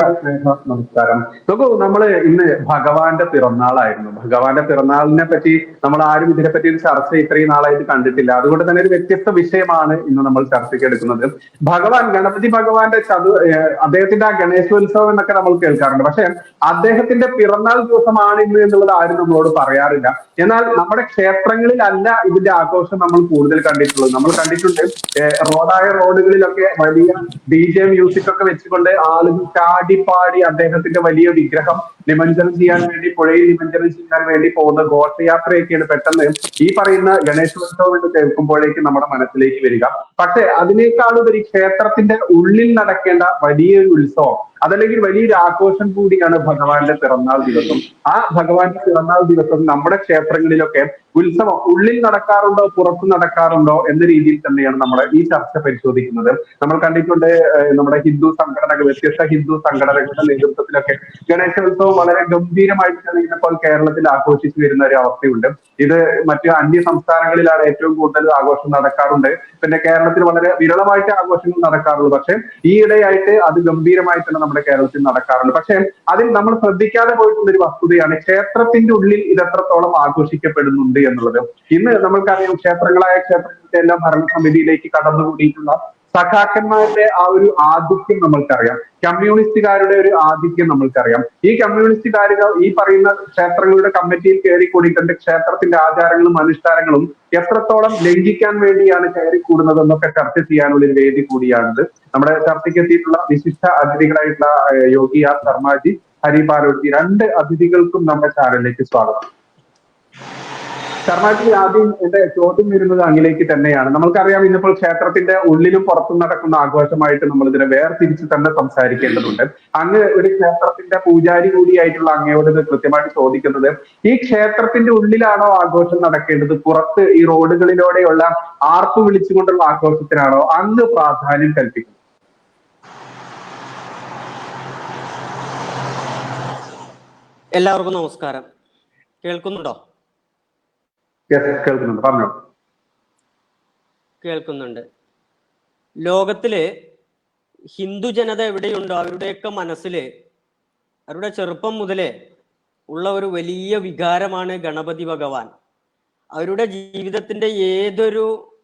നമസ്കാരം നോക്കൂ നമ്മൾ ഇന്ന് ഭഗവാന്റെ പിറന്നാളായിരുന്നു. ഭഗവാന്റെ പിറന്നാളിനെ പറ്റി നമ്മൾ ആരും ഇതിനെപ്പറ്റി ഒരു ചർച്ച ഇത്രയും നാളായിട്ട് കണ്ടിട്ടില്ല. അതുകൊണ്ട് തന്നെ ഒരു വ്യത്യസ്ത വിഷയമാണ് ഇന്ന് നമ്മൾ ചർച്ചയ്ക്ക് എടുക്കുന്നത്. ഭഗവാൻ ഗണപതി ഭഗവാന്റെ ചതു അദ്ദേഹത്തിന്റെ ആ ഗണേശോത്സവം എന്നൊക്കെ നമ്മൾ കേൾക്കാറുണ്ട്. പക്ഷെ അദ്ദേഹത്തിന്റെ പിറന്നാൾ ദിവസമാണ് ഇന്ന് എന്നുള്ളത് ആരും നമ്മളോട് പറയാറില്ല. എന്നാൽ നമ്മുടെ ക്ഷേത്രങ്ങളിലല്ല ഇതിന്റെ ആഘോഷം നമ്മൾ കൂടുതൽ കണ്ടിട്ടുള്ളത്. നമ്മൾ കണ്ടിട്ടുണ്ട് റോഡായ റോഡുകളിലൊക്കെ വലിയ ഡി ജെ മ്യൂസിക് ഒക്കെ വെച്ചുകൊണ്ട് ആളുകൾ ചാടിപ്പാടി അദ്ദേഹത്തിന്റെ വലിയ വിഗ്രഹം നിമഞ്ജനം ചെയ്യാൻ വേണ്ടി പുഴയിൽ നിമഞ്ജനം ചെയ്യാൻ വേണ്ടി പോകുന്ന ഘോഷയാത്രയൊക്കെയാണ് പെട്ടെന്ന് ഈ പറയുന്ന ഗണേശോത്സവം എന്ന് കേൾക്കുമ്പോഴേക്കും നമ്മുടെ മനസ്സിലേക്ക് വരിക. പക്ഷെ അതിനേക്കാളുപരി ക്ഷേത്രത്തിന്റെ ഉള്ളിൽ നടക്കേണ്ട വലിയൊരു ഉത്സവം അതല്ലെങ്കിൽ വലിയൊരു ആഘോഷം കൂടിയാണ് ഭഗവാന്റെ പിറന്നാൾ ദിവസം. ആ ഭഗവാന്റെ പിറന്നാൾ ദിവസം നമ്മുടെ ക്ഷേത്രങ്ങളിലൊക്കെ ഉത്സവം ഉള്ളിൽ നടക്കാറുണ്ടോ പുറത്ത് നടക്കാറുണ്ടോ എന്ന രീതിയിൽ തന്നെയാണ് നമ്മൾ ഈ ചർച്ച പരിശോധിക്കുന്നത്. നമ്മൾ കണ്ടിട്ടുണ്ട് നമ്മുടെ ഹിന്ദു സംഘടനകൾ വ്യത്യസ്ത ഹിന്ദു സംഘടനകളുടെ നേതൃത്വത്തിലൊക്കെ ഗണേശോത്സവം വളരെ ഗംഭീരമായിട്ട് തന്നെ ഇപ്പോൾ കേരളത്തിൽ ആഘോഷിച്ചു വരുന്ന ഒരു അവസ്ഥയുണ്ട്. ഇത് മറ്റ് അന്യ സംസ്ഥാനങ്ങളിലാണ് ഏറ്റവും കൂടുതൽ ആഘോഷം നടക്കാറുണ്ട്. പിന്നെ കേരളത്തിൽ വളരെ വിരളമായിട്ട് ആഘോഷങ്ങൾ നടക്കാറുള്ളൂ. പക്ഷെ ഈയിടെയായിട്ട് അത് ഗംഭീരമായി തന്നെ നമ്മുടെ കേരളത്തിൽ നടക്കാറുണ്ട്. പക്ഷേ അതിൽ നമ്മൾ ശ്രദ്ധിക്കാതെ പോയിട്ടുള്ള ഒരു വസ്തുതയാണ് ക്ഷേത്രത്തിന്റെ ഉള്ളിൽ ഇത് എത്രത്തോളം ആഘോഷിക്കപ്പെടുന്നുണ്ട് എന്നുള്ളത്. ഇന്ന് നമ്മൾക്കറിയാം ക്ഷേത്രങ്ങളായ ക്ഷേത്രങ്ങളുടെ എല്ലാം ഭരണസമിതിയിലേക്ക് കടന്നുകൂടിയിട്ടുള്ള സഖാക്കന്മാരുടെ ആ ഒരു ആധിക്യം നമ്മൾക്കറിയാം. കമ്മ്യൂണിസ്റ്റുകാരുടെ ഒരു ആധിക്യം നമ്മൾക്കറിയാം. ഈ കമ്മ്യൂണിസ്റ്റുകാരുകൾ ഈ പറയുന്ന ക്ഷേത്രങ്ങളുടെ കമ്മിറ്റിയിൽ കയറി കൂടിയിട്ടുണ്ട് ക്ഷേത്രത്തിന്റെ ആചാരങ്ങളും അനുഷ്ഠാനങ്ങളും എത്രത്തോളം ലംഘിക്കാൻ വേണ്ടിയാണ് കയറി കൂടുന്നത് എന്നൊക്കെ ചർച്ച ചെയ്യാനുള്ള ഒരു വേദി കൂടിയാണിത്. നമ്മുടെ ചർച്ചയ്ക്ക് എത്തിയിട്ടുള്ള വിശിഷ്ട അതിഥികളായിട്ടുള്ള യോഗി ആർ ശർമാജി ഹരി രണ്ട് അതിഥികൾക്കും നമ്മുടെ ചാനലിലേക്ക് സ്വാഗതം. ശർമാജി ആദ്യം എന്റെ ചോദ്യം വരുന്നത് അങ്ങിലേക്ക് തന്നെയാണ്. നമ്മൾക്കറിയാം ഇന്നിപ്പോൾ ക്ഷേത്രത്തിന്റെ ഉള്ളിലും പുറത്തും നടക്കുന്ന ആഘോഷമായിട്ട് നമ്മൾ ഇതിനെ വേർതിരിച്ച് തന്നെ സംസാരിക്കേണ്ടതുണ്ട്. അങ്ങ് ഒരു ക്ഷേത്രത്തിന്റെ പൂജാരി കൂടിയായിട്ടുള്ള അങ്ങയോട് കൃത്യമായിട്ട് ചോദിക്കുന്നത് ഈ ക്ഷേത്രത്തിന്റെ ഉള്ളിലാണോ ആഘോഷം നടക്കേണ്ടത്? പുറത്ത് ഈ റോഡുകളിലൂടെയുള്ള ആർപ്പ് വിളിച്ചുകൊണ്ടുള്ള ആഘോഷത്തിനാണോ അങ്ങ് പ്രാധാന്യം കൽപ്പിക്കുന്നത്? എല്ലാവർക്കും നമസ്കാരം. കേൾക്കുന്നുണ്ടോ? കേൾക്കുന്നുണ്ട്. പറഞ്ഞോ. കേൾക്കുന്നുണ്ട്. ലോകത്തിൽ ഹിന്ദു ജനത എവിടെയുണ്ടോ അവരുടെയൊക്കെ മനസ്സിൽ അവരുടെ ചെറുപ്പം മുതലേ ഉള്ള ഒരു വലിയ വികാരമാണ് ഗണപതി ഭഗവാൻ. അവരുടെ ജീവിതത്തിന്റെ ഏതൊരു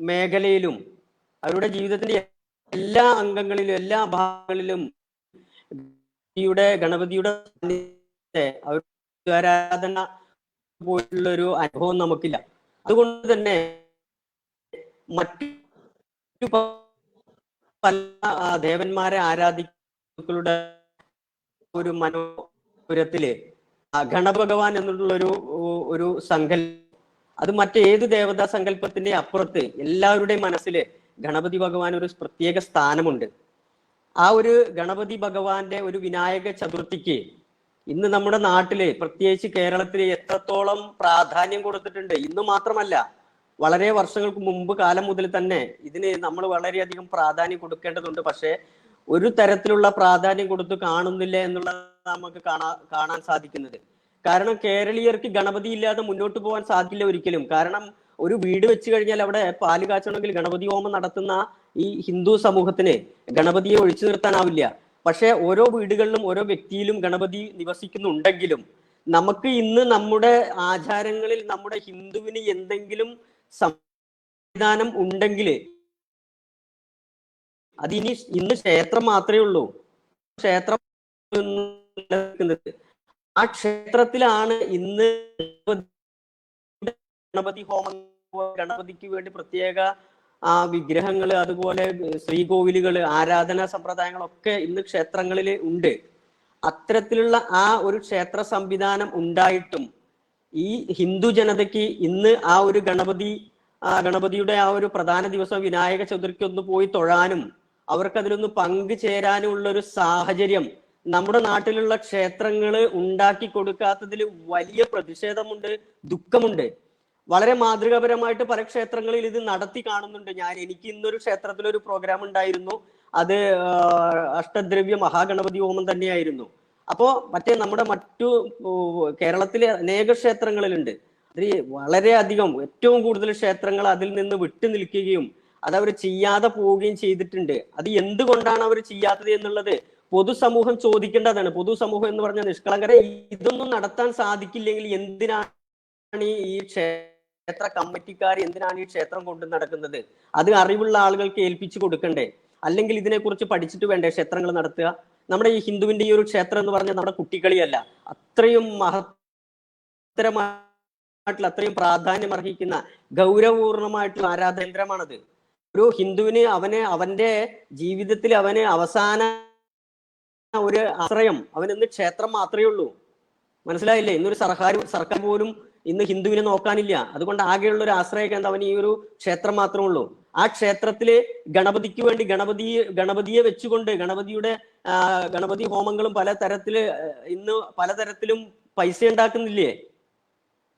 മേഖലയിലും അവരുടെ ജീവിതത്തിന്റെ എല്ലാ അംഗങ്ങളിലും എല്ലാ ഭാഗങ്ങളിലും ഗണപതിയുടെ അവരുടെ ആരാധന പോലുള്ള ഒരു അനുഭവം നമുക്കില്ല. അതുകൊണ്ട് തന്നെ മറ്റു പല ദേവന്മാരെ ആരാധിക്കളുടെ ഒരു മനോപുരത്തിൽ ഗണഭഗവാൻ എന്നുള്ള ഒരു ഒരു സങ്കല്പം അത് മറ്റേത് ദേവതാ സങ്കല്പത്തിന്റെ അപ്പുറത്ത് എല്ലാവരുടെയും മനസ്സിൽ ഗണപതി ഭഗവാൻ ഒരു പ്രത്യേക സ്ഥാനമുണ്ട്. ആ ഒരു ഗണപതി ഭഗവാന്റെ ഒരു വിനായക ചതുർത്ഥിക്ക് ഇന്ന് നമ്മുടെ നാട്ടിൽ പ്രത്യേകിച്ച് കേരളത്തിൽ എത്രത്തോളം പ്രാധാന്യം കൊടുത്തിട്ടുണ്ട് ഇന്ന് മാത്രമല്ല വളരെ വർഷങ്ങൾക്ക് മുമ്പ് കാലം മുതൽ തന്നെ ഇതിന് നമ്മൾ വളരെയധികം പ്രാധാന്യം കൊടുക്കേണ്ടതുണ്ട്. പക്ഷേ ഒരു തരത്തിലുള്ള പ്രാധാന്യം കൊടുത്ത് കാണുന്നില്ല എന്നുള്ളത് നമുക്ക് കാണാ കാണാൻ സാധിക്കുന്നത്. കാരണം കേരളീയർക്ക് ഗണപതി ഇല്ലാതെ മുന്നോട്ട് പോകാൻ സാധിക്കില്ല ഒരിക്കലും. കാരണം ഒരു വീട് വെച്ച് കഴിഞ്ഞാൽ അവിടെ പാൽ കാച്ചണമെങ്കിൽ ഗണപതി ഹോമം നടത്തുന്ന ഈ ഹിന്ദു സമൂഹത്തിന് ഗണപതിയെ ഒഴിച്ചു നിർത്താനാവില്ല. പക്ഷെ ഓരോ വീടുകളിലും ഓരോ വ്യക്തിയിലും ഗണപതി നിവസിക്കുന്നുണ്ടെങ്കിലും നമുക്ക് ഇന്ന് നമ്മുടെ ആചാരങ്ങളിൽ നമ്മുടെ ഹിന്ദുവിന് എന്തെങ്കിലും സംവിധാനം ഉണ്ടെങ്കിൽ അതിനി ഇന്ന് ക്ഷേത്രം മാത്രമേ ഉള്ളൂ. ക്ഷേത്രം ആ ക്ഷേത്രത്തിലാണ് ഇന്ന് ഗണപതി ഹോമം. ഗണപതിക്ക് വേണ്ടി പ്രത്യേക ആ വിഗ്രഹങ്ങൾ അതുപോലെ ശ്രീകോവിലുകൾ ആരാധനാ സമ്പ്രദായങ്ങളൊക്കെ ഇന്ന് ക്ഷേത്രങ്ങളിൽ ഉണ്ട്. അത്തരത്തിലുള്ള ആ ഒരു ക്ഷേത്ര സംവിധാനം ഉണ്ടായിട്ടും ഈ ഹിന്ദു ജനതയ്ക്ക് ഇന്ന് ആ ഒരു ഗണപതി ആ ഗണപതിയുടെ ആ ഒരു പ്രധാന ദിവസം വിനായക ചതുർത്ഥിക്ക് ഒന്ന് പോയി തൊഴാനും അവർക്ക് അതിലൊന്ന് പങ്കുചേരാനും ഉള്ള ഒരു സാഹചര്യം നമ്മുടെ നാട്ടിലുള്ള ക്ഷേത്രങ്ങൾ ഉണ്ടാക്കി കൊടുക്കാത്തതിൽ വലിയ പ്രതിഷേധമുണ്ട് ദുഃഖമുണ്ട്. വളരെ മാതൃകാപരമായിട്ട് പല ക്ഷേത്രങ്ങളിൽ ഇത് നടത്തി കാണുന്നുണ്ട്. ഞാൻ എനിക്ക് ഇന്നൊരു ക്ഷേത്രത്തിൽ ഒരു പ്രോഗ്രാം ഉണ്ടായിരുന്നു. അത് അഷ്ടദ്രവ്യ മഹാഗണപതി ഹോമം തന്നെയായിരുന്നു. അപ്പോ മറ്റേ നമ്മുടെ മറ്റു കേരളത്തിലെ അനേക ക്ഷേത്രങ്ങളിലുണ്ട്. വളരെ വളരെയധികം ഏറ്റവും കൂടുതൽ ക്ഷേത്രങ്ങൾ അതിൽ നിന്ന് വിട്ടു നിൽക്കുകയും അത് അവർ ചെയ്യാതെ പോവുകയും ചെയ്തിട്ടുണ്ട്. അത് എന്തുകൊണ്ടാണ് അവർ ചെയ്യാത്തത് എന്നുള്ളത് പൊതുസമൂഹം ചോദിക്കേണ്ടതാണ്. പൊതുസമൂഹം എന്ന് പറഞ്ഞ നിഷ്കളങ്കരെ ഇതൊന്നും നടത്താൻ സാധിക്കില്ലെങ്കിൽ എന്തിനാണ് ഈ- ഈ ക്ഷേത്ര കമ്മിറ്റിക്കാർ എന്തിനാണ് ഈ ക്ഷേത്രം കൊണ്ടു നടക്കുന്നത്? അത് അറിവുള്ള ആളുകൾക്ക് ഏൽപ്പിച്ചു കൊടുക്കണ്ടേ? അല്ലെങ്കിൽ ഇതിനെക്കുറിച്ച് പഠിച്ചിട്ട് വേണ്ടേ ക്ഷേത്രങ്ങൾ നടത്തുക? നമ്മുടെ ഈ ഹിന്ദുവിന്റെ ഈ ഒരു ക്ഷേത്രം എന്ന് പറഞ്ഞാൽ നമ്മുടെ കുട്ടികളിയല്ല. അത്രയും മഹത്തരമായിട്ടുള്ള അത്രയും പ്രാധാന്യം അർഹിക്കുന്ന ഗൗരവപൂർണമായിട്ടുള്ള ആരാധേന്ദ്രമാണത് ഒരു ഹിന്ദുവിന് അവന് അവന്റെ ജീവിതത്തിൽ അവന് അവസാന ഒരു ആശ്രയം. അവനെന്ന് ക്ഷേത്രം മാത്രമേ ഉള്ളൂ. മനസ്സിലായില്ലേ? ഇന്നൊരു സർക്കാർ സർക്കാർ പോലും ഇന്ന് ഹിന്ദുവിനെ നോക്കാനില്ല. അതുകൊണ്ട് ആകെയുള്ള ഒരു ആശ്രയ കേന്ദ്രം ഈ ഒരു ക്ഷേത്രം മാത്രമേ ഉള്ളൂ. ആ ക്ഷേത്രത്തിൽ ഗണപതിക്ക് വേണ്ടി ഗണപതി ഗണപതിയെ വെച്ചുകൊണ്ട് ഗണപതിയുടെ ഗണപതി ഹോമങ്ങളും പല തരത്തിൽ ആ, ഇന്ന് പലതരത്തിലും പൈസ ഉണ്ടാക്കുന്നില്ലേ?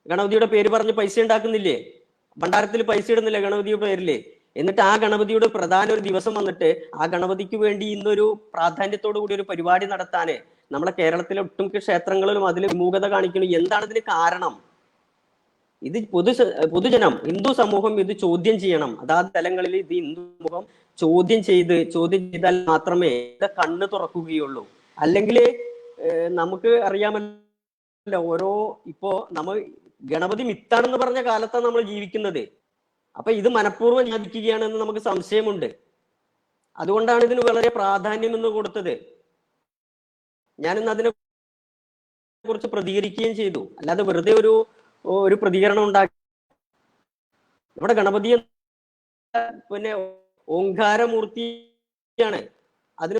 ഗണപതിയുടെ പേര് പറഞ്ഞ് പൈസ ഉണ്ടാക്കുന്നില്ലേ? ഭണ്ഡാരത്തിൽ പൈസ ഇടുന്നില്ല ഗണപതിയുടെ പേരിൽ? എന്നിട്ട് ആ ഗണപതിയുടെ പ്രധാന ഒരു ദിവസം വന്നിട്ട് ആ ഗണപതിക്ക് വേണ്ടി ഇന്നൊരു പ്രാധാന്യത്തോടു കൂടി ഒരു പരിപാടി നടത്താന് നമ്മളെ കേരളത്തിലെ ഒട്ടുമിക്ക ക്ഷേത്രങ്ങളിലും അതിൽ വിമൂഖത കാണിക്കുന്നു. എന്താണ് ഇതിന് കാരണം? ഇത് പൊതു പൊതുജനം ഹിന്ദു സമൂഹം ഇത് ചോദ്യം ചെയ്യണം. അതാത് തലങ്ങളിൽ ഇത് ഹിന്ദു സമൂഹം ചോദ്യം ചെയ്ത് ചോദ്യം ചെയ്താൽ മാത്രമേ ഇത് കണ്ണ് തുറക്കുകയുള്ളൂ. അല്ലെങ്കിൽ നമുക്ക് അറിയാമല്ലോ ഓരോ ഇപ്പോ നമ്മൾ ഗണപതി മിത്താണെന്ന് പറഞ്ഞ കാലത്താണ് നമ്മൾ ജീവിക്കുന്നത്. അപ്പൊ ഇത് മനഃപൂർവം ജീവിക്കുകയാണെന്ന് നമുക്ക് സംശയമുണ്ട്. അതുകൊണ്ടാണ് ഇതിന് വളരെ പ്രാധാന്യം എന്ന് കൊടുത്തത്. ഞാനിന്ന് അതിനെ കുറിച്ച് പ്രതികരിക്കുകയും ചെയ്തു. അല്ലാതെ വെറുതെ ഒരു ഒരു പ്രതികരണം ഉണ്ടാക്കി. നമ്മുടെ ഗണപതി പിന്നെ ഓങ്കാരമൂർത്തിയാണ്. അതിന്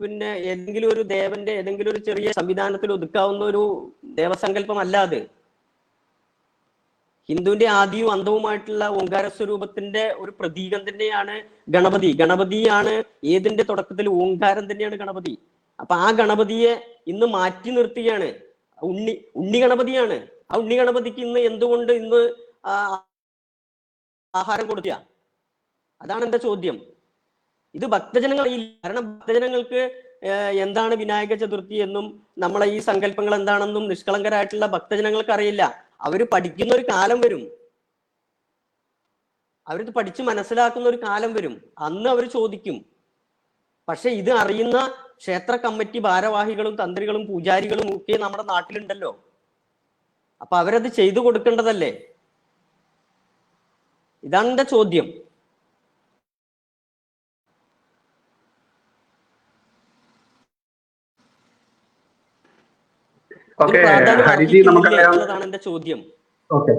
പിന്നെ ഏതെങ്കിലും ഒരു ദേവന്റെ ഏതെങ്കിലും ഒരു ചെറിയ സംവിധാനത്തിൽ ഒതുക്കാവുന്ന ഒരു ദേവസങ്കല്പം അല്ല അത്. ഹിന്ദുവിന്റെ ആദിയും അന്തവുമായിട്ടുള്ള ഓങ്കാര സ്വരൂപത്തിന്റെ ഒരു പ്രതീകം തന്നെയാണ് ഗണപതി. ഗണപതിയാണ് ഏതിന്റെ തുടക്കത്തിൽ ഓങ്കാരം തന്നെയാണ് ഗണപതി. അപ്പൊ ആ ഗണപതിയെ ഇന്ന് മാറ്റി നിർത്തുകയാണ്. ഉണ്ണി ഉണ്ണി ഗണപതിയാണ്. ആ ഉണ്ണി ഗണപതിക്ക് ഇന്ന് എന്തുകൊണ്ട് ഇന്ന് ആഹാരം കൊടുക്കുക? അതാണ് എന്റെ ചോദ്യം. ഇത് ഭക്തജനങ്ങൾ കാരണം ഭക്തജനങ്ങൾക്ക് എന്താണ് വിനായക ചതുർത്ഥി എന്നും നമ്മളെ ഈ സങ്കല്പങ്ങൾ എന്താണെന്നും നിഷ്കളങ്കരായിട്ടുള്ള ഭക്തജനങ്ങൾക്ക് അറിയില്ല. അവർ പഠിക്കുന്ന ഒരു കാലം വരും. അവരിത് പഠിച്ച് മനസ്സിലാക്കുന്ന ഒരു കാലം വരും. അന്ന് അവർ ചോദിക്കും. പക്ഷെ ഇത് അറിയുന്ന ക്ഷേത്ര കമ്മിറ്റി ഭാരവാഹികളും തന്ത്രികളും പൂജാരികളും ഒക്കെ നമ്മുടെ നാട്ടിലുണ്ടല്ലോ. അപ്പൊ അവരത് ചെയ്തു കൊടുക്കേണ്ടതല്ലേ? ഇതാണ് എന്റെ ചോദ്യം. ഹരിജി നമുക്കറിയാം. എന്റെ ചോദ്യം. Okay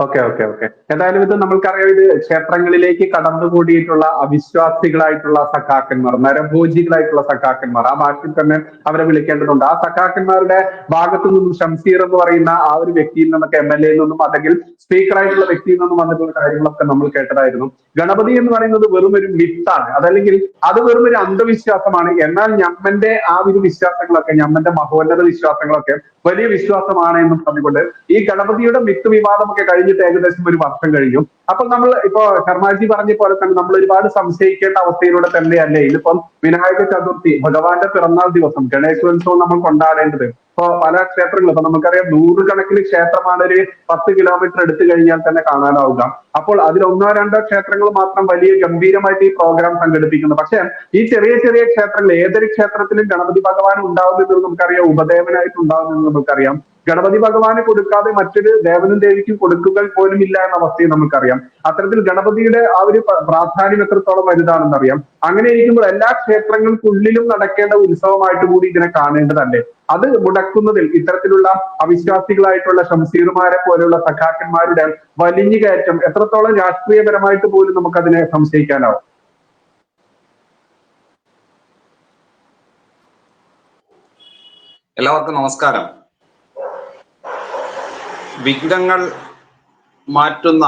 okay okay okay. എന്തായാലും ഇത് നമ്മൾക്കറിയാം ഇത് ക്ഷേത്രങ്ങളിലേക്ക് കടന്നുകൂടിയിട്ടുള്ള അവിശ്വാസികളായിട്ടുള്ള സഖാക്കന്മാർ നരഭോജികളായിട്ടുള്ള സഖാക്കന്മാർ. ആ ഭാഷയിൽ തന്നെ അവരെ വിളിക്കേണ്ടതുണ്ട്. ആ സഖാക്കന്മാരുടെ ഭാഗത്തു നിന്നും ഷംസീർ എന്ന് പറയുന്ന ആ ഒരു വ്യക്തിയിൽ നിന്നൊക്കെ എം എൽ എയിൽ നിന്നും അല്ലെങ്കിൽ സ്പീക്കറായിട്ടുള്ള വ്യക്തിയിൽ നിന്നും വന്നിട്ടുള്ള കാര്യങ്ങളൊക്കെ നമ്മൾ കേട്ടതായിരുന്നു. ഗണപതി എന്ന് പറയുന്നത് വെറും ഒരു മിത്താണ്. അതല്ലെങ്കിൽ അത് വെറും ഒരു അന്ധവിശ്വാസമാണ്. എന്നാൽ ഞമ്മന്റെ ആ ഒരു വിശ്വാസങ്ങളൊക്കെ ഞമ്മന്റെ മഹോന്നത വിശ്വാസങ്ങളൊക്കെ വലിയ വിശ്വാസമാണ് എന്നും പറഞ്ഞുകൊണ്ട് ഈ ഗണപതിയുടെ മിത്ത് വിവാദമൊക്കെ കഴിഞ്ഞിട്ട് ഏകദേശം ഒരു വർഷം കഴിഞ്ഞു. അപ്പോൾ നമ്മൾ ഇപ്പോ ശർമാജി പറഞ്ഞ പോലെ തന്നെ നമ്മൾ ഒരുപാട് സംശയിക്കേണ്ട അവസ്ഥയിലൂടെ തന്നെയല്ലേ? ഇതിപ്പം വിനായക ചതുർത്ഥി ഭഗവാന്റെ പിറന്നാൾ ദിവസം ഗണേശോത്സവം നമ്മൾ കൊണ്ടാടേണ്ടത്. ഇപ്പൊ പല ക്ഷേത്രങ്ങളും ഇപ്പൊ നമുക്കറിയാം നൂറുകണക്കിന് ക്ഷേത്രമാണ് ഒരു പത്ത് കിലോമീറ്റർ എടുത്തു കഴിഞ്ഞാൽ തന്നെ കാണാനാവുക. അപ്പോൾ അതിൽ ഒന്നോ രണ്ടോ ക്ഷേത്രങ്ങൾ മാത്രം വലിയ ഗംഭീരമായിട്ട് ഈ പ്രോഗ്രാം സംഘടിപ്പിക്കുന്നു. പക്ഷെ ഈ ചെറിയ ചെറിയ ക്ഷേത്രങ്ങൾ ഏതൊരു ക്ഷേത്രത്തിലും ഗണപതി ഭഗവാൻ ഉണ്ടാവുന്നത് നമുക്കറിയാം ഉപദേവനായിട്ട് ഉണ്ടാവുന്നത് നമുക്കറിയാം. ഗണപതി ഭഗവാന് കൊടുക്കാതെ മറ്റൊരു ദേവനും ദേവിക്കും കൊടുക്കുക പോലും ഇല്ല എന്ന അവസ്ഥയും നമുക്കറിയാം. അത്തരത്തിൽ ഗണപതിയുടെ ആ ഒരു പ്രാധാന്യം എത്രത്തോളം വലുതാണെന്ന് അറിയാം അങ്ങനെ ഇരിക്കുമ്പോൾ എല്ലാ ക്ഷേത്രങ്ങൾക്കുള്ളിലും നടക്കേണ്ട ഉത്സവമായിട്ട് കൂടി ഇതിനെ കാണേണ്ടതല്ലേ? അത് മുടക്കുന്നതിൽ ഇത്തരത്തിലുള്ള അവിശ്വാസികളായിട്ടുള്ള ഷംസീറുമാരെ പോലെയുള്ള സഖാക്കന്മാരുടെ വലിഞ്ഞു കയറ്റം എത്രത്തോളം രാഷ്ട്രീയപരമായിട്ട് പോലും നമുക്കതിനെ സംശയിക്കാനാവും. എല്ലാവർക്കും നമസ്കാരം. വിഘ്നങ്ങൾ മാറ്റുന്ന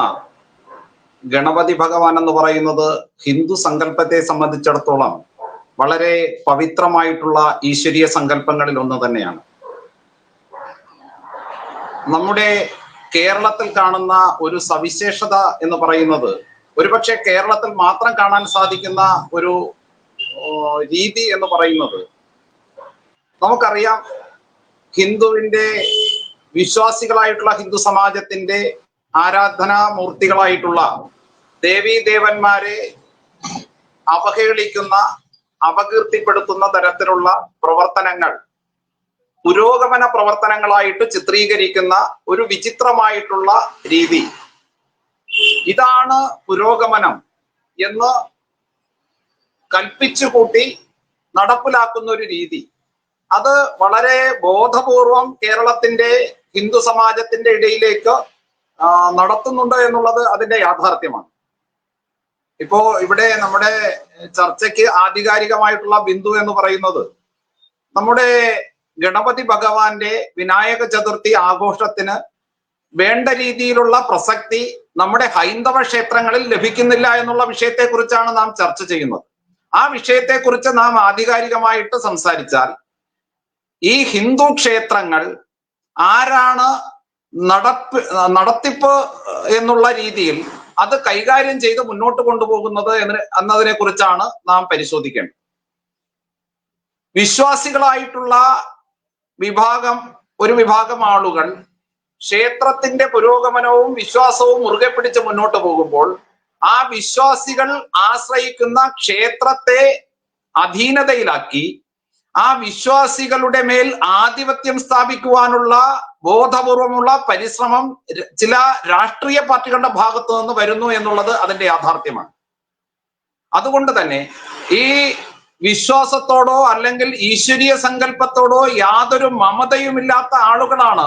ഗണപതി ഭഗവാൻ എന്ന് പറയുന്നത് ഹിന്ദു സങ്കല്പത്തെ സംബന്ധിച്ചിടത്തോളം വളരെ പവിത്രമായിട്ടുള്ള ഈശ്വരീയ സങ്കല്പങ്ങളിൽ ഒന്ന് തന്നെയാണ്. നമ്മുടെ കേരളത്തിൽ കാണുന്ന ഒരു സവിശേഷത എന്ന് പറയുന്നത് ഒരുപക്ഷെ കേരളത്തിൽ മാത്രം കാണാൻ സാധിക്കുന്ന ഒരു രീതി എന്ന് പറയുന്നത് നമുക്കറിയാം ഹിന്ദുവിന്റെ വിശ്വാസികളായിട്ടുള്ള ഹിന്ദു സമാജത്തിന്റെ ആരാധനാമൂർത്തികളായിട്ടുള്ള ദേവീ ദേവന്മാരെ അവഹേളിക്കുന്ന അപകീർത്തിപ്പെടുത്തുന്ന തരത്തിലുള്ള പ്രവർത്തനങ്ങൾ പുരോഗമന പ്രവർത്തനങ്ങളായിട്ട് ചിത്രീകരിക്കുന്ന ഒരു വിചിത്രമായിട്ടുള്ള രീതി. ഇതാണ് പുരോഗമനം എന്ന് കൽപ്പിച്ചു കൂട്ടി നടപ്പിലാക്കുന്ന ഒരു രീതി. അത് വളരെ ബോധപൂർവം കേരളത്തിന്റെ ഹിന്ദു സമാജത്തിന്റെ ഇടയിലേക്ക് നടത്തുന്നുണ്ട് എന്നുള്ളത് അതിന്റെ യാഥാർത്ഥ്യമാണ്. ഇപ്പോ ഇവിടെ നമ്മുടെ ചർച്ചയ്ക്ക് ആധികാരികമായിട്ടുള്ള ബിന്ദു എന്ന് പറയുന്നത് നമ്മുടെ ഗണപതി ഭഗവാന്റെ വിനായക ചതുർത്ഥി ആഘോഷത്തിന് വേണ്ട രീതിയിലുള്ള പ്രസക്തി നമ്മുടെ ഹൈന്ദവ ക്ഷേത്രങ്ങളിൽ ലഭിക്കുന്നില്ല എന്നുള്ള വിഷയത്തെക്കുറിച്ചാണ് നാം ചർച്ച ചെയ്യുന്നത്. ആ വിഷയത്തെക്കുറിച്ച് നാം ആധികാരികമായിട്ട് സംസാരിച്ചാൽ ഈ ഹിന്ദു ക്ഷേത്രങ്ങൾ ആരാണ് നടപ്പ് നടത്തിപ്പ് എന്നുള്ള രീതിയിൽ അത് കൈകാര്യം ചെയ്ത് മുന്നോട്ട് കൊണ്ടുപോകുന്നത് എന്ന് എന്നതിനെ കുറിച്ചാണ് നാം പരിശോധിക്കേണ്ടത്. വിശ്വാസികളായിട്ടുള്ള വിഭാഗം ഒരു വിഭാഗം ആളുകൾ ക്ഷേത്രത്തിന്റെ പുരോഗമനവും വിശ്വാസവും മുറുകെ പിടിച്ച് മുന്നോട്ട് പോകുമ്പോൾ ആ വിശ്വാസികൾ ആശ്രയിക്കുന്ന ക്ഷേത്രത്തെ അധീനതയിലാക്കി ആ വിശ്വാസികളുടെ മേൽ ആധിപത്യം സ്ഥാപിക്കുവാനുള്ള ബോധപൂർവമുള്ള പരിശ്രമം ചില രാഷ്ട്രീയ പാർട്ടികളുടെ ഭാഗത്തു നിന്ന് വരുന്നു എന്നുള്ളത് അതിന്റെ യാഥാർത്ഥ്യമാണ്. അതുകൊണ്ട് തന്നെ ഈ വിശ്വാസത്തോടോ അല്ലെങ്കിൽ ഈശ്വരീയ സങ്കല്പത്തോടോ യാതൊരു മമതയുമില്ലാത്ത ആളുകളാണ്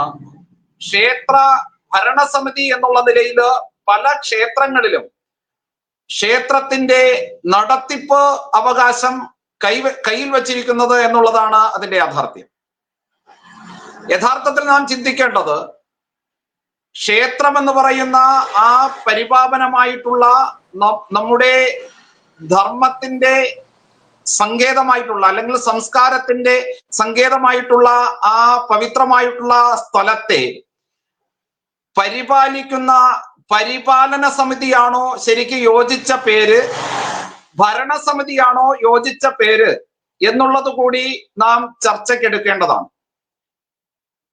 ക്ഷേത്ര ഭരണസമിതി എന്നുള്ള നിലയിൽ പല ക്ഷേത്രങ്ങളിലും ക്ഷേത്രത്തിന്റെ നടത്തിപ്പ് അവകാശം കൈ കയ്യിൽ വച്ചിരിക്കുന്നത് എന്നുള്ളതാണ് അതിന്റെ യാഥാർത്ഥ്യം. യഥാർത്ഥത്തിൽ നാം ചിന്തിക്കേണ്ടത് ക്ഷേത്രം എന്ന് പറയുന്ന ആ പരിപാവനമായിട്ടുള്ള നമ്മുടെ ധർമ്മത്തിന്റെ സങ്കേതമായിട്ടുള്ള അല്ലെങ്കിൽ സംസ്കാരത്തിന്റെ സങ്കേതമായിട്ടുള്ള ആ പവിത്രമായിട്ടുള്ള സ്ഥലത്തെ പരിപാലിക്കുന്ന പരിപാലന സമിതിയാണോ ശരിക്ക് യോജിച്ച പേര്? ഭരണസമിതിയാണോ യോജിച്ച പേര് എന്നുള്ളത് കൂടി നാം ചർച്ചയ്ക്കെടുക്കേണ്ടതാണ്.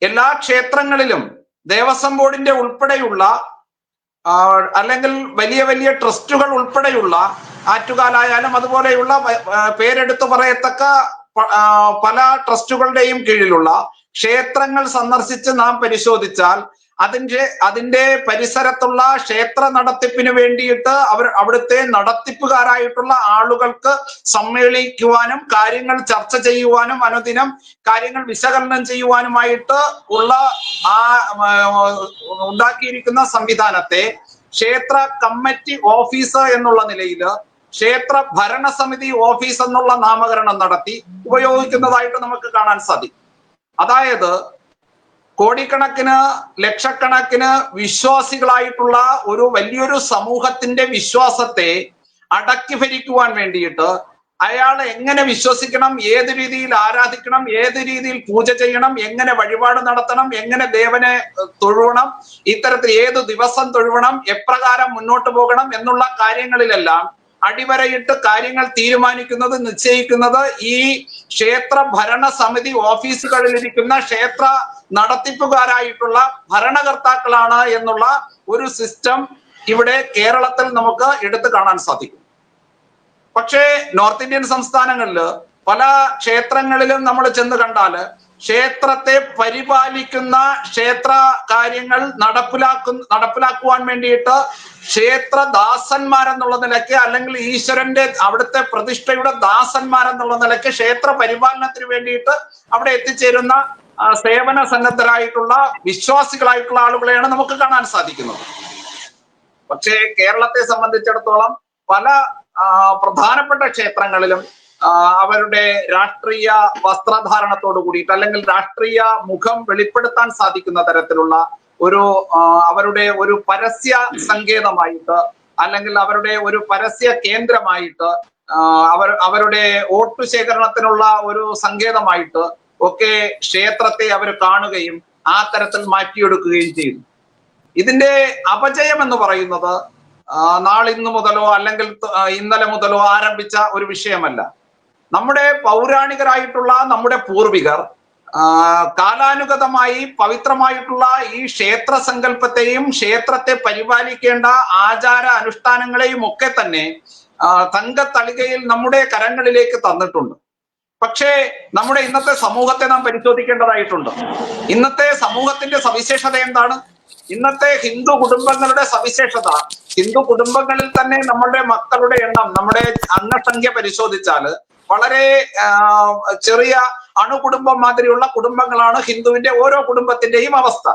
എല്ലാ ക്ഷേത്രങ്ങളിലും ദേവസ്വം ബോർഡിന്റെ ഉൾപ്പെടെയുള്ള അല്ലെങ്കിൽ വലിയ വലിയ ട്രസ്റ്റുകൾ ഉൾപ്പെടെയുള്ള ആറ്റുകാലായാലും അതുപോലെയുള്ള പേരെടുത്തു പറയത്തക്ക പല ട്രസ്റ്റുകളുടെയും കീഴിലുള്ള ക്ഷേത്രങ്ങൾ സന്ദർശിച്ച് നാം പരിശോധിച്ചാൽ അതിന്റെ അതിന്റെ പരിസരത്തുള്ള ക്ഷേത്ര നടത്തിപ്പിന് വേണ്ടിയിട്ട് അവർ അവിടുത്തെ നടത്തിപ്പുകാരായിട്ടുള്ള ആളുകൾക്ക് സമ്മേളിക്കുവാനും കാര്യങ്ങൾ ചർച്ച ചെയ്യുവാനും അനുദിനം കാര്യങ്ങൾ വിശകലനം ചെയ്യുവാനുമായിട്ട് ഉള്ള ആ ഉണ്ടാക്കിയിരിക്കുന്ന സംവിധാനത്തെ ക്ഷേത്ര കമ്മിറ്റി ഓഫീസ് എന്നുള്ള നിലയിൽ ക്ഷേത്ര ഭരണസമിതി ഓഫീസ് എന്നുള്ള നാമകരണം നടത്തി ഉപയോഗിക്കുന്നതായിട്ട് നമുക്ക് കാണാൻ സാധിക്കും. അതായത് കോടിക്കണക്കിന് ലക്ഷക്കണക്കിന് വിശ്വാസികളായിട്ടുള്ള ഒരു വലിയൊരു സമൂഹത്തിന്റെ വിശ്വാസത്തെ അടക്കി ഭരിക്കുവാൻ വേണ്ടിയിട്ട് അയാൾ എങ്ങനെ വിശ്വസിക്കണം ഏത് രീതിയിൽ ആരാധിക്കണം ഏത് രീതിയിൽ പൂജ ചെയ്യണം എങ്ങനെ വഴിപാട് നടത്തണം എങ്ങനെ ദേവനെ തൊഴുവണം ഇത്തരത്തിൽ ഏത് ദിവസം തൊഴുവണം എപ്രകാരം മുന്നോട്ട് പോകണം എന്നുള്ള കാര്യങ്ങളിലെല്ലാം അടിവരയിട്ട് കാര്യങ്ങൾ തീരുമാനിക്കുന്നത് നിശ്ചയിക്കുന്നത് ഈ ക്ഷേത്ര ഭരണ സമിതി ഓഫീസുകളിലിരിക്കുന്ന ക്ഷേത്ര നടത്തിപ്പുകാരായിട്ടുള്ള ഭരണകർത്താക്കളാണ് എന്നുള്ള ഒരു സിസ്റ്റം ഇവിടെ കേരളത്തിൽ നമുക്ക് എടുത്തു കാണാൻ സാധിക്കും. പക്ഷേ നോർത്ത് ഇന്ത്യൻ സംസ്ഥാനങ്ങളിൽ പല ക്ഷേത്രങ്ങളിലും നമ്മൾ ചെന്ന് കണ്ടാൽ ക്ഷേത്രത്തെ പരിപാലിക്കുന്ന ക്ഷേത്ര കാര്യങ്ങൾ നടപ്പിലാക്കുന്ന നടപ്പിലാക്കുവാൻ വേണ്ടിയിട്ട് ക്ഷേത്ര ദാസന്മാരെന്നുള്ള നിലയ്ക്ക് അല്ലെങ്കിൽ ഈശ്വരന്റെ അവിടുത്തെ പ്രതിഷ്ഠയുടെ ദാസന്മാരെന്നുള്ള നിലയ്ക്ക് ക്ഷേത്ര പരിപാലനത്തിന് വേണ്ടിയിട്ട് അവിടെ എത്തിച്ചേരുന്ന സേവന സന്നദ്ധരായിട്ടുള്ള വിശ്വാസികളായിട്ടുള്ള ആളുകളെയാണ് നമുക്ക് കാണാൻ സാധിക്കുന്നത്. പക്ഷേ കേരളത്തെ സംബന്ധിച്ചിടത്തോളം പല പ്രധാനപ്പെട്ട ക്ഷേത്രങ്ങളിലും അവരുടെ രാഷ്ട്രീയ വസ്ത്രധാരണത്തോട് കൂടിയിട്ട് അല്ലെങ്കിൽ രാഷ്ട്രീയ മുഖം വെളിപ്പെടുത്താൻ സാധിക്കുന്ന തരത്തിലുള്ള ഒരു അവരുടെ ഒരു പരസ്യ സങ്കേതമായിട്ട് അല്ലെങ്കിൽ അവരുടെ ഒരു പരസ്യ കേന്ദ്രമായിട്ട് അവർ അവരുടെ വോട്ട് ശേഖരണത്തിനുള്ള ഒരു സങ്കേതമായിട്ട് ഒക്കെ ക്ഷേത്രത്തെ അവർ കാണുകയും ആ തരത്തിൽ മാറ്റിയെടുക്കുകയും ചെയ്തു. ഇതിന്റെ അപജയം എന്ന് പറയുന്നത് നാളിന്നു മുതലോ അല്ലെങ്കിൽ ഇന്നലെ മുതലോ ആരംഭിച്ച ഒരു വിഷയമല്ല. നമ്മുടെ പൗരാണികരായിട്ടുള്ള നമ്മുടെ പൂർവികർ കാലാനുഗതമായി പവിത്രമായിട്ടുള്ള ഈ ക്ഷേത്ര സങ്കല്പത്തെയും ക്ഷേത്രത്തെ പരിപാലിക്കേണ്ട ആചാര അനുഷ്ഠാനങ്ങളെയും ഒക്കെ തന്നെ തങ്കത്തളികയിൽ നമ്മുടെ കരങ്ങളിലേക്ക് തന്നിട്ടുണ്ട്. പക്ഷേ നമ്മുടെ ഇന്നത്തെ സമൂഹത്തെ നാം പരിശോധിക്കേണ്ടതായിട്ടുണ്ട്. ഇന്നത്തെ സമൂഹത്തിന്റെ സവിശേഷത എന്താണ്? ഇന്നത്തെ ഹിന്ദു കുടുംബങ്ങളുടെ സവിശേഷത ഹിന്ദു കുടുംബങ്ങളിൽ തന്നെ നമ്മളുടെ മക്കളുടെ എണ്ണം നമ്മുടെ അംഗസംഖ്യ പരിശോധിച്ചാൽ വളരെ ചെറിയ അണുകുടുംബം മാതിരിയുള്ള കുടുംബങ്ങളാണ് ഹിന്ദുവിന്റെ ഓരോ കുടുംബത്തിന്റെയും അവസ്ഥ.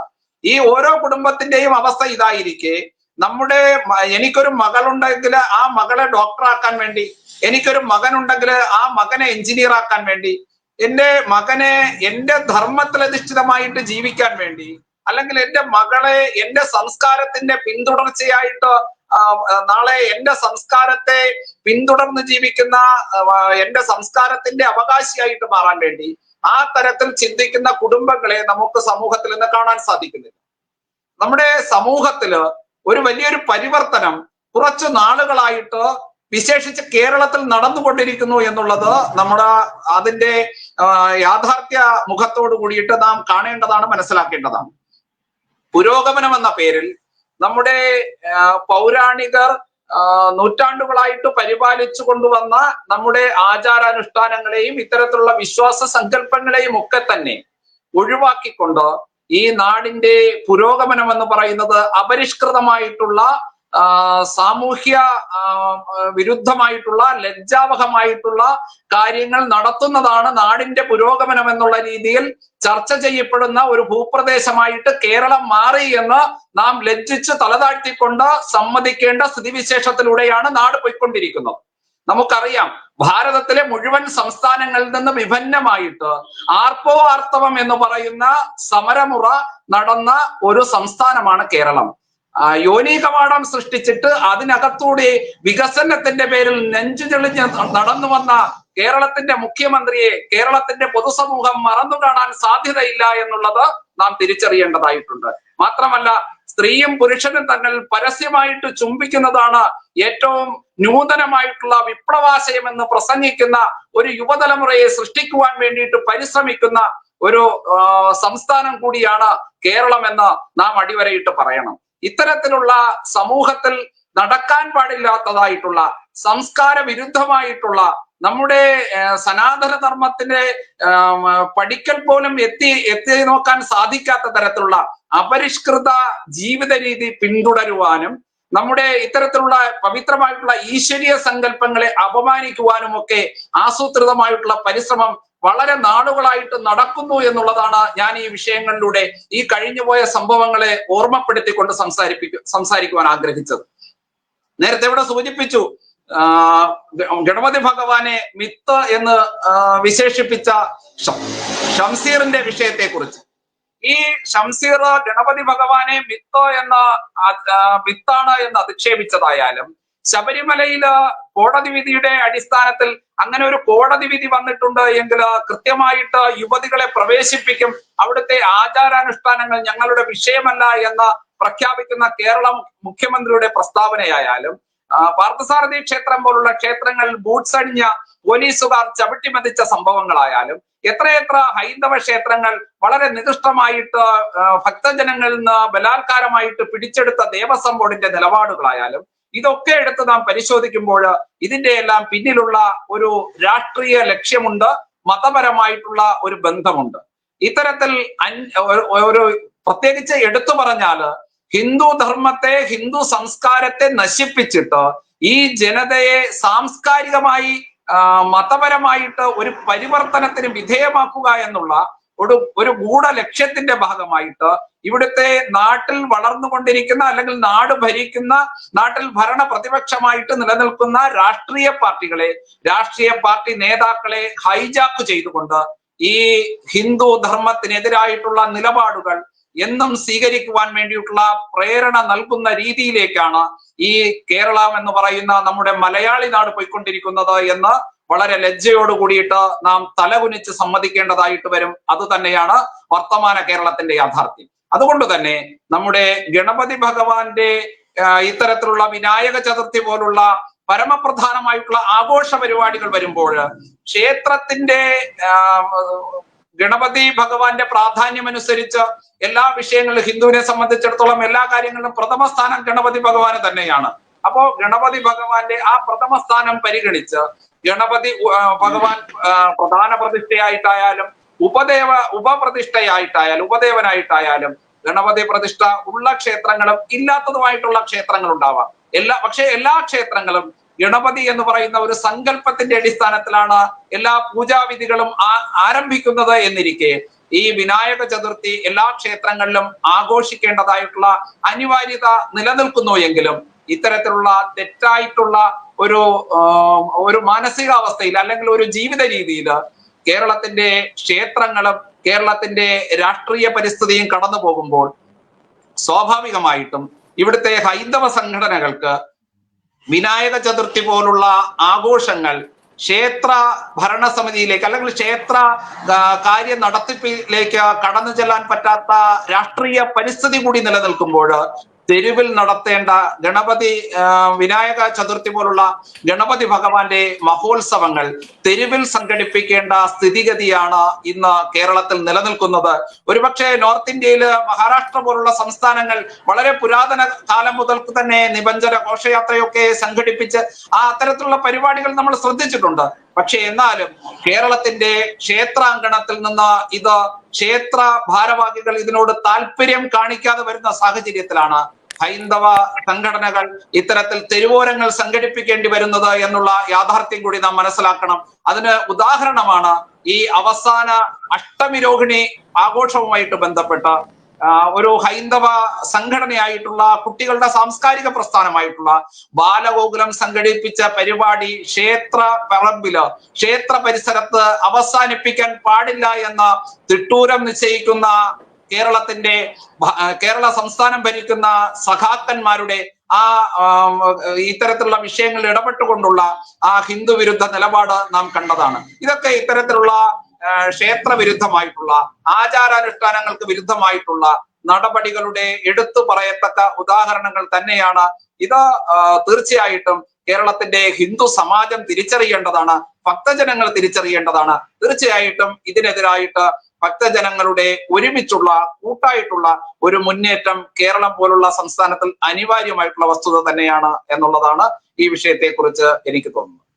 ഈ ഓരോ കുടുംബത്തിന്റെയും അവസ്ഥ ഇതായിരിക്കെ. നമ്മുടെ എനിക്കൊരു മകളുണ്ടെങ്കിൽ ആ മകളെ ഡോക്ടറാക്കാൻ വേണ്ടി എനിക്കൊരു മകനുണ്ടെങ്കിൽ ആ മകനെ എഞ്ചിനീയർ ആക്കാൻ വേണ്ടി എന്റെ മകനെ എന്റെ ധർമ്മത്തിലധിഷ്ഠിതമായിട്ട് ജീവിക്കാൻ വേണ്ടി അല്ലെങ്കിൽ എന്റെ മകളെ എന്റെ സംസ്കാരത്തിന്റെ പിന്തുടർച്ചയായിട്ട് നാളെ എന്റെ സംസ്കാരത്തെ പിന്തുടർന്ന് ജീവിക്കുന്ന എന്റെ സംസ്കാരത്തിന്റെ അവകാശിയായിട്ട് മാറാൻ വേണ്ടി ആ തരത്തിൽ ചിന്തിക്കുന്ന കുടുംബങ്ങളെ നമുക്ക് സമൂഹത്തിൽ നിന്ന് കാണാൻ സാധിക്കുന്നില്ല. നമ്മുടെ സമൂഹത്തിൽ ഒരു വലിയൊരു പരിവർത്തനം കുറച്ചു നാളുകളായിട്ട് വിശേഷിച്ച് കേരളത്തിൽ നടന്നുകൊണ്ടിരിക്കുന്നു എന്നുള്ളത് നമ്മുടെ അതിന്റെ യാഥാർത്ഥ്യ മുഖത്തോട് കൂടിയിട്ട് നാം കാണേണ്ടതാണ് മനസ്സിലാക്കേണ്ടതാണ്. പുരോഗമനം എന്ന പേരിൽ നമ്മുടെ പൗരാണികർ നൂറ്റാണ്ടുകളായിട്ട് പരിപാലിച്ചു കൊണ്ടുവന്ന നമ്മുടെ ആചാരാനുഷ്ഠാനങ്ങളെയും ഇത്തരത്തിലുള്ള വിശ്വാസ സങ്കല്പങ്ങളെയും ഒക്കെ തന്നെ ഒഴിവാക്കിക്കൊണ്ട് ഈ നാടിന്റെ പുരോഗമനം എന്ന് പറയുന്നത് അപരിഷ്കൃതമായിട്ടുള്ള സാമൂഹ്യ വിരുദ്ധമായിട്ടുള്ള ലജ്ജാവഹമായിട്ടുള്ള കാര്യങ്ങൾ നടത്തുന്നതാണ് നാടിന്റെ പുരോഗമനം എന്നുള്ള രീതിയിൽ ചർച്ച ചെയ്യപ്പെടുന്ന ഒരു ഭൂപ്രദേശമായിട്ട് കേരളം മാറി എന്ന് നാം ലജ്ജിച്ച് തലതാഴ്ത്തിക്കൊണ്ട് സമ്മതിക്കേണ്ട സ്ഥിതിവിശേഷത്തിലൂടെയാണ് നാട് പോയിക്കൊണ്ടിരിക്കുന്നത്. നമുക്കറിയാം ഭാരതത്തിലെ മുഴുവൻ സംസ്ഥാനങ്ങളിൽ നിന്ന് വിഭിന്നമായിട്ട് ആർപ്പോ ആർത്തവം എന്ന് പറയുന്ന സമരമുറ നടന്ന ഒരു സംസ്ഥാനമാണ് കേരളം. യോനി കവാടം സൃഷ്ടിച്ചിട്ട് അതിനകത്തൂടെ വികസനത്തിന്റെ പേരിൽ നെഞ്ചു തെളിഞ്ഞ് നടന്നു വന്ന കേരളത്തിന്റെ മുഖ്യമന്ത്രിയെ കേരളത്തിന്റെ പൊതുസമൂഹം മറന്നു കാണാൻ സാധ്യതയില്ല എന്നുള്ളത് നാം തിരിച്ചറിയേണ്ടതായിട്ടുണ്ട്. മാത്രമല്ല സ്ത്രീയും പുരുഷനും തങ്ങൾ പരസ്യമായിട്ട് ചുംബിക്കുന്നതാണ് ഏറ്റവും നൂതനമായിട്ടുള്ള വിപ്ലവാശയം എന്ന് പ്രസംഗിക്കുന്ന ഒരു യുവതലമുറയെ സൃഷ്ടിക്കുവാൻ വേണ്ടിയിട്ട് പരിശ്രമിക്കുന്ന ഒരു സംസ്ഥാനം കൂടിയാണ് കേരളം എന്ന് നാം അടിവരയിട്ട് പറയണം. ഇത്തരത്തിലുള്ള സമൂഹത്തിൽ നടക്കാൻ പാടില്ലാത്തതായിട്ടുള്ള സംസ്കാര വിരുദ്ധമായിട്ടുള്ള നമ്മുടെ സനാതനധർമ്മത്തിന്റെ സനാതന ധർമ്മത്തിന്റെ പഠിക്കൽ പോലും എത്തി എത്തി നോക്കാൻ സാധിക്കാത്ത തരത്തിലുള്ള അപരിഷ്കൃത ജീവിത രീതി പിന്തുടരുവാനും നമ്മുടെ ഇത്തരത്തിലുള്ള പവിത്രമായിട്ടുള്ള ഈശ്വരീയ സങ്കല്പങ്ങളെ അപമാനിക്കുവാനും ഒക്കെ ആസൂത്രിതമായിട്ടുള്ള പരിശ്രമം വളരെ നാളുകളായിട്ട് നടക്കുന്നു എന്നുള്ളതാണ് ഞാൻ ഈ വിഷയങ്ങളിലൂടെ ഈ കഴിഞ്ഞുപോയ സംഭവങ്ങളെ ഓർമ്മപ്പെടുത്തിക്കൊണ്ട് സംസാരിപ്പിക്കു സംസാരിക്കുവാൻ ആഗ്രഹിച്ചത്. നേരത്തെ ഇവിടെ സൂചിപ്പിച്ചു ഗണപതി ഭഗവാനെ മിത്ത് എന്ന് വിശേഷിപ്പിച്ച ഷംസീറിന്റെ വിഷയത്തെ കുറിച്ച് ഈ ഷംസീർ ഗണപതി ഭഗവാനെ മിത്ത് എന്ന മിത്താണ് എന്ന് അധിക്ഷേപിച്ചതായാലും ശബരിമലയിൽ കോടതി വിധിയുടെ അടിസ്ഥാനത്തിൽ അങ്ങനെ ഒരു കോടതി വിധി വന്നിട്ടുണ്ട് എങ്കിൽ കൃത്യമായിട്ട് യുവതികളെ പ്രവേശിപ്പിക്കും. അവിടുത്തെ ആചാരാനുഷ്ഠാനങ്ങൾ ഞങ്ങളുടെ വിഷയമല്ല എന്ന് പ്രഖ്യാപിക്കുന്ന കേരളം മുഖ്യമന്ത്രിയുടെ പ്രസ്താവനയായാലും പാർത്ഥസാരഥി ക്ഷേത്രം പോലുള്ള ക്ഷേത്രങ്ങളിൽ ബൂട്ട്സ് അണിഞ്ഞ പോലീസുകാർ ചവിട്ടിമതിച്ച സംഭവങ്ങളായാലും എത്രയെത്ര ഹൈന്ദവ ക്ഷേത്രങ്ങൾ വളരെ നികൃഷ്ടമായിട്ട് ഭക്തജനങ്ങളിൽ നിന്ന് ബലാത്കാരമായിട്ട് പിടിച്ചെടുത്ത ദേവസ്വം ബോർഡിന്റെ നിലപാടുകളായാലും ഇതൊക്കെ എടുത്ത് നാം പരിശോധിക്കുമ്പോൾ ഇതിന്റെ എല്ലാം പിന്നിലുള്ള ഒരു രാഷ്ട്രീയ ലക്ഷ്യമുണ്ട് മതപരമായിട്ടുള്ള ഒരു ബന്ധമുണ്ട്. ഇത്തരത്തിൽ ഒരു- പ്രത്യേകിച്ച് എടുത്തു പറഞ്ഞാൽ ഹിന്ദു ധർമ്മത്തെ ഹിന്ദു സംസ്കാരത്തെ നശിപ്പിച്ചിട്ട് ഈ ജനതയെ സാംസ്കാരികമായി മതപരമായിട്ട് ഒരു പരിവർത്തനത്തിന് വിധേയമാക്കുക എന്നുള്ള ഒരു ഒരു ഗൂഢ ലക്ഷ്യത്തിന്റെ ഭാഗമായിട്ട് ഇവിടുത്തെ നാട്ടിൽ വളർന്നുകൊണ്ടിരിക്കുന്ന അല്ലെങ്കിൽ നാട് ഭരിക്കുന്ന നാട്ടിൽ ഭരണ പ്രതിപക്ഷമായിട്ട് നിലനിൽക്കുന്ന രാഷ്ട്രീയ പാർട്ടികളെ രാഷ്ട്രീയ പാർട്ടി നേതാക്കളെ ഹൈജാക്ക് ചെയ്തുകൊണ്ട് ഈ ഹിന്ദു ധർമ്മത്തിനെതിരായിട്ടുള്ള നിലപാടുകൾ എന്നും സ്വീകരിക്കുവാൻ വേണ്ടിയിട്ടുള്ള പ്രേരണ നൽകുന്ന രീതിയിലേക്കാണ് ഈ കേരളം എന്ന് പറയുന്ന നമ്മുടെ മലയാളി നാട് പോയിക്കൊണ്ടിരിക്കുന്നത് എന്ന് വളരെ ലജ്ജയോട് കൂടിയിട്ട് നാം തലകുനിച്ച് സമ്മതിക്കേണ്ടതായിട്ട് വരും. അത് തന്നെയാണ് വർത്തമാന കേരളത്തിന്റെ യാഥാർത്ഥ്യം. അതുകൊണ്ട് തന്നെ നമ്മുടെ ഗണപതി ഭഗവാന്റെ ഇത്തരത്തിലുള്ള വിനായക ചതുർത്ഥി പോലുള്ള പരമപ്രധാനമായിട്ടുള്ള ആഘോഷ പരിപാടികൾ വരുമ്പോൾ ക്ഷേത്രത്തിന്റെ ഗണപതി ഭഗവാന്റെ പ്രാധാന്യം അനുസരിച്ച് എല്ലാ വിഷയങ്ങളിലും ഹിന്ദുവിനെ സംബന്ധിച്ചിടത്തോളം എല്ലാ കാര്യങ്ങളിലും പ്രഥമ സ്ഥാനം ഗണപതി ഭഗവാന് തന്നെയാണ്. അപ്പോ ഗണപതി ഭഗവാന്റെ ആ പ്രഥമ സ്ഥാനം പരിഗണിച്ച് ഗണപതി ഭഗവാൻ പ്രധാന പ്രതിഷ്ഠയായിട്ടായാലും ഉപദേവ ഉപപ്രതിഷ്ഠയായിട്ടായാലും ഉപദേവനായിട്ടായാലും ഗണപതി പ്രതിഷ്ഠ ഉള്ള ക്ഷേത്രങ്ങളും ഇല്ലാത്തതുമായിട്ടുള്ള ക്ഷേത്രങ്ങൾ ഉണ്ടാവാം എല്ലാ പക്ഷേ എല്ലാ ക്ഷേത്രങ്ങളും ഗണപതി എന്ന് പറയുന്ന ഒരു സങ്കല്പത്തിന്റെ അടിസ്ഥാനത്തിലാണ് എല്ലാ പൂജാവിധികളും ആരംഭിക്കുന്നത് എന്നിരിക്കെ ഈ വിനായക ചതുർത്ഥി എല്ലാ ക്ഷേത്രങ്ങളിലും ആഘോഷിക്കേണ്ടതായിട്ടുള്ള അനിവാര്യത നിലനിൽക്കുന്നു എങ്കിലും ഇത്തരത്തിലുള്ള തെറ്റായിട്ടുള്ള ഒരു ഒരു മാനസികാവസ്ഥയിൽ അല്ലെങ്കിൽ ഒരു ജീവിത രീതിയിൽ കേരളത്തിന്റെ ക്ഷേത്രങ്ങളും കേരളത്തിന്റെ രാഷ്ട്രീയ പരിസ്ഥിതിയും കടന്നു പോകുമ്പോൾ സ്വാഭാവികമായിട്ടും ഇവിടുത്തെ ഹൈന്ദവ സംഘടനകൾക്ക് വിനായക ചതുർത്ഥി പോലുള്ള ആഘോഷങ്ങൾ ക്ഷേത്ര ഭരണസമിതിയിലേക്ക് അല്ലെങ്കിൽ ക്ഷേത്ര കാര്യ നടത്തിപ്പിലേക്ക് കടന്നു ചെല്ലാൻ പറ്റാത്ത രാഷ്ട്രീയ പരിസ്ഥിതി കൂടി നിലനിൽക്കുമ്പോൾ തെരുവിൽ നടത്തേണ്ട ഗണപതി വിനായക ചതുർത്ഥി പോലുള്ള ഗണപതി ഭഗവാന്റെ മഹോത്സവങ്ങൾ തെരുവിൽ സംഘടിപ്പിക്കേണ്ട സ്ഥിതിഗതിയാണ് ഇന്ന് കേരളത്തിൽ നിലനിൽക്കുന്നത്. ഒരുപക്ഷെ നോർത്ത് ഇന്ത്യയിൽ മഹാരാഷ്ട്ര പോലുള്ള സംസ്ഥാനങ്ങൾ വളരെ പുരാതന കാലം മുതൽക്ക് തന്നെ നിബഞ്ജന ഘോഷയാത്രയൊക്കെ സംഘടിപ്പിച്ച് ആ അത്തരത്തിലുള്ള പരിപാടികൾ നമ്മൾ ശ്രദ്ധിച്ചിട്ടുണ്ട്. പക്ഷെ എന്നാലും കേരളത്തിന്റെ ക്ഷേത്രാങ്കണത്തിൽ നിന്ന് ഇത് ക്ഷേത്ര ഭാരവാഹികൾ ഇതിനോട് താല്പര്യം കാണിക്കാതെ വരുന്ന സാഹചര്യത്തിലാണ് ഹൈന്ദവ സംഘടനകൾ ഇത്തരത്തിൽ തെരുവോരങ്ങൾ സംഘടിപ്പിക്കേണ്ടി വരുന്നത് എന്നുള്ള യാഥാർത്ഥ്യം കൂടി നാം മനസ്സിലാക്കണം. അതിന് ഉദാഹരണമാണ് ഈ അവസാന അഷ്ടമി രോഹിണി ആഘോഷവുമായിട്ട് ബന്ധപ്പെട്ട ഒരു ഹൈന്ദവ സംഘടനയായിട്ടുള്ള കുട്ടികളുടെ സാംസ്കാരിക പ്രസ്ഥാനമായിട്ടുള്ള ബാലഗോകുലം സംഘടിപ്പിച്ച പരിപാടി ക്ഷേത്ര പറമ്പിൽ ക്ഷേത്ര പരിസരത്ത് അവസാനിപ്പിക്കാൻ പാടില്ല എന്ന തിട്ടൂരം നിശ്ചയിക്കുന്ന കേരളത്തിന്റെ കേരള സംസ്ഥാനം ഭരിക്കുന്ന സഖാക്കന്മാരുടെ ആ ഇത്തരത്തിലുള്ള വിഷയങ്ങളിൽ ഇടപെട്ടുകൊണ്ടുള്ള ആ ഹിന്ദു വിരുദ്ധ നിലപാട് നാം കണ്ടതാണ്. ഇതൊക്കെ ഇത്തരത്തിലുള്ള ക്ഷേത്ര വിരുദ്ധമായിട്ടുള്ള ആചാരാനുഷ്ഠാനങ്ങൾക്ക് വിരുദ്ധമായിട്ടുള്ള നടപടികളുടെ എടുത്തു പറയത്തക്ക ഉദാഹരണങ്ങൾ തന്നെയാണ്. ഇത് തീർച്ചയായിട്ടും കേരളത്തിന്റെ ഹിന്ദു സമാജം തിരിച്ചറിയേണ്ടതാണ് ഭക്തജനങ്ങൾ തിരിച്ചറിയേണ്ടതാണ്. തീർച്ചയായിട്ടും ഇതിനെതിരായിട്ട് ഭക്തജനങ്ങളുടെ ഒരുമിച്ചുള്ള കൂട്ടായിട്ടുള്ള ഒരു മുന്നേറ്റം കേരളം പോലുള്ള സംസ്ഥാനത്തിൽ അനിവാര്യമായിട്ടുള്ള വസ്തുത തന്നെയാണ് എന്നുള്ളതാണ് ഈ വിഷയത്തെക്കുറിച്ച് എനിക്ക് തോന്നുന്നത്.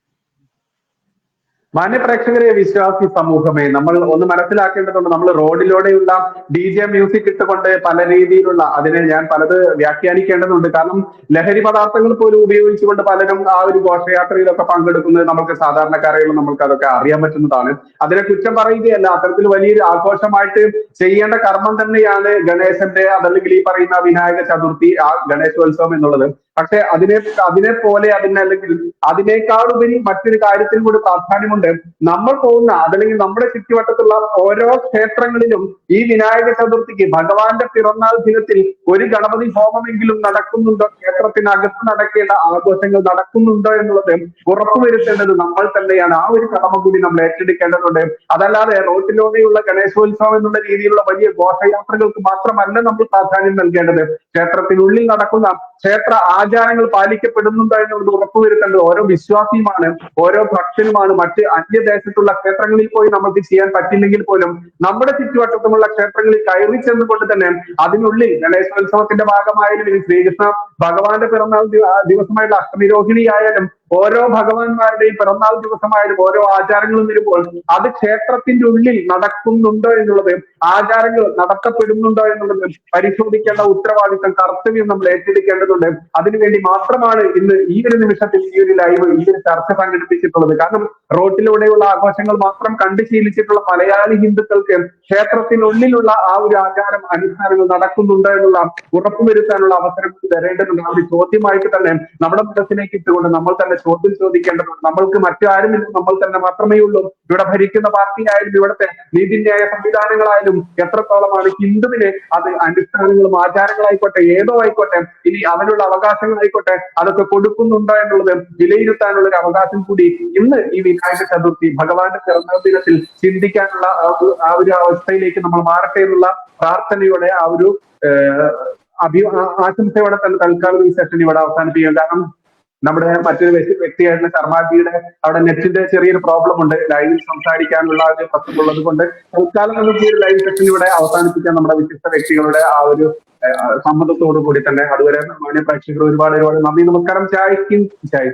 മാന്യ പ്രേക്ഷകരെ വിശ്വാസി സമൂഹമേ നമ്മൾ ഒന്ന് മനസ്സിലാക്കേണ്ടതുണ്ട് നമ്മൾ റോഡിലൂടെയുള്ള ഡി ജെ മ്യൂസിക് ഇട്ടുകൊണ്ട് പല രീതിയിലുള്ള അതിനെ ഞാൻ പലത് വ്യാഖ്യാനിക്കേണ്ടതുണ്ട്. കാരണം ലഹരി പദാർത്ഥങ്ങൾ പോലും ഉപയോഗിച്ചുകൊണ്ട് പലരും ആ ഒരു ഘോഷയാത്രയിലൊക്കെ പങ്കെടുക്കുന്നത് നമുക്ക് സാധാരണക്കാരെയുള്ള നമുക്ക് അതൊക്കെ അറിയാൻ പറ്റുന്നതാണ്. അതിനെ കുറ്റം പറയുകയല്ല അത്തരത്തിൽ വലിയൊരു ആഘോഷമായിട്ട് ചെയ്യേണ്ട കർമ്മം തന്നെയാണ് ഗണേശന്റെ അതല്ലെങ്കിൽ ഈ പറയുന്ന വിനായക ചതുർത്ഥി ആ ഗണേശോത്സവം എന്നുള്ളത്. പക്ഷെ അതിനെ അതിനെ പോലെ അതിന് അല്ലെങ്കിൽ അതിനേക്കാളുപരി മറ്റൊരു കാര്യത്തിൽ കൂടി പ്രാധാന്യമുണ്ട്. നമ്മൾ പോകുന്ന അതല്ലെങ്കിൽ നമ്മുടെ ചുറ്റുവട്ടത്തുള്ള ഓരോ ക്ഷേത്രങ്ങളിലും ഈ വിനായക ചതുർത്ഥിക്ക് ഭഗവാന്റെ പിറന്നാൾ ദിനത്തിൽ ഒരു ഗണപതി ഹോമമെങ്കിലും നടക്കുന്നുണ്ടോ? ക്ഷേത്രത്തിനകത്ത് നടക്കേണ്ട ആഘോഷങ്ങൾ നടക്കുന്നുണ്ടോ എന്നുള്ളത് ഉറപ്പുവരുത്തേണ്ടത് നമ്മൾ തന്നെയാണ്. ആ ഒരു കടമ കൂടി നമ്മൾ ഏറ്റെടുക്കേണ്ടതുണ്ട്. അതല്ലാതെ റോട്ടിലൂടെയുള്ള ഗണേശോത്സവം എന്നുള്ള രീതിയിലുള്ള വലിയ ഘോഷയാത്രകൾക്ക് മാത്രമല്ല നമ്മൾ പ്രാധാന്യം നൽകേണ്ടത്. ക്ഷേത്രത്തിനുള്ളിൽ നടക്കുന്ന ക്ഷേത്ര ആചാരങ്ങൾ പാലിക്കപ്പെടുന്നുണ്ടോ എന്നുള്ളത് ഉറപ്പുവരുത്തേണ്ടത് ഓരോ വിശ്വാസിയുമാണ് ഓരോ ഭക്തനുമാണ്. മറ്റ് അന്യദേശത്തുള്ള ക്ഷേത്രങ്ങളിൽ പോയി നമുക്ക് ചെയ്യാൻ പറ്റില്ലെങ്കിൽ പോലും നമ്മുടെ ചുറ്റുവട്ടത്തുമുള്ള ക്ഷേത്രങ്ങളിൽ കയറി ചെന്നുകൊണ്ട് തന്നെ അതിനുള്ളിൽ ഗണേശോത്സവത്തിന്റെ ഭാഗമായാലും ശ്രീകൃഷ്ണ ഭഗവാന്റെ പിറന്നാൾ ദിവസമായിട്ടുള്ള അഷ്ടമി രോഹിണി ആയാലും ഓരോ ഭഗവാന്മാരുടെയും പിറന്നാൾ ദിവസമായാലും ഓരോ ആചാരങ്ങളും വരുമ്പോൾ അത് ക്ഷേത്രത്തിന്റെ ഉള്ളിൽ നടക്കുന്നുണ്ടോ എന്നുള്ളത് ആചാരങ്ങൾ നടത്തപ്പെടുന്നുണ്ടോ എന്നുള്ളത് പരിശോധിക്കേണ്ട ഉത്തരവാദിത്തം കർത്തവ്യം നമ്മൾ ഏറ്റെടുക്കേണ്ടതുണ്ട്. അതിനുവേണ്ടി മാത്രമാണ് ഇന്ന് ഈ ഒരു നിമിഷത്തിൽ ഈ ഒരു ലൈവ് ഈ ഒരു ചർച്ച സംഘടിപ്പിച്ചിട്ടുള്ളത്. കാരണം റോട്ടിലൂടെയുള്ള ആഘോഷങ്ങൾ മാത്രം കണ്ടു ശീലിച്ചിട്ടുള്ള മലയാളി ഹിന്ദുക്കൾക്ക് ക്ഷേത്രത്തിനുള്ളിലുള്ള ആ ഒരു ആചാരം അനുഷ്ഠാനങ്ങൾ നടക്കുന്നുണ്ടോ എന്നുള്ള ഉറപ്പുവരുത്താനുള്ള അവസരം തരേണ്ടതുണ്ട്. ആ ഒരു ചോദ്യമായിട്ട് തന്നെ നമ്മുടെ മനസ്സിലേക്ക് ഇട്ടുകൊണ്ട് നമ്മൾ തന്നെ ചോദ്യം ചോദിക്കേണ്ടതുണ്ട്. നമ്മൾക്ക് മറ്റാരുമില്ല നമ്മൾ തന്നെ മാത്രമേ ഉള്ളൂ. ഇവിടെ ഭരിക്കുന്ന പാർട്ടി ആയാലും ഇവിടുത്തെ നീതിന്യായ സംവിധാനങ്ങളായാലും എത്രത്തോളമാണ് ഹിന്ദുവിനെ അത് അനുഷ്ഠാനങ്ങളും ആചാരങ്ങളായിക്കോട്ടെ ഏതോ ആയിക്കോട്ടെ ഇനി അവനുള്ള അവകാശങ്ങളായിക്കോട്ടെ അതൊക്കെ കൊടുക്കുന്നുണ്ടോ എന്നുള്ളത് വിലയിരുത്താനുള്ള ഒരു അവകാശം കൂടി ഇന്ന് ഈ വിനായക ചതുർത്ഥി ഭഗവാന്റെ പിറന്നാൾ ദിനത്തിൽ ചിന്തിക്കാനുള്ള ആ ഒരു- അവസ്ഥയിലേക്ക് നമ്മൾ മാറട്ടെ എന്നുള്ള പ്രാർത്ഥനയോടെ ആ ഒരു അഭി ആശംസയോടെ തന്നെ തൽക്കാലം ഈ സെഷൻ ഇവിടെ അവസാനിപ്പിക്കുക കാരണം നമ്മുടെ മറ്റൊരു വ്യക്തി വ്യക്തിയായിരുന്ന ശർമാജിയുടെ അവിടെ നെറ്റിന്റെ ചെറിയൊരു പ്രോബ്ലം ഉണ്ട്. ലൈവിൽ സംസാരിക്കാനുള്ള ഒരു പ്രശ്നമുള്ളത് കൊണ്ട് തൽക്കാലം നമുക്ക് ഈ ലൈവ് സെഷൻ ഇവിടെ അവസാനിപ്പിക്കാൻ നമ്മുടെ വ്യത്യസ്ത വ്യക്തികളുടെ ആ ഒരു സമ്മതത്തോടു കൂടി തന്നെ. അതുവരെ മാന്യ പ്രേക്ഷകർ ഒരുപാട് ഒരുപാട് നന്ദി. നമസ്കാരം. ചായക്കും ചായ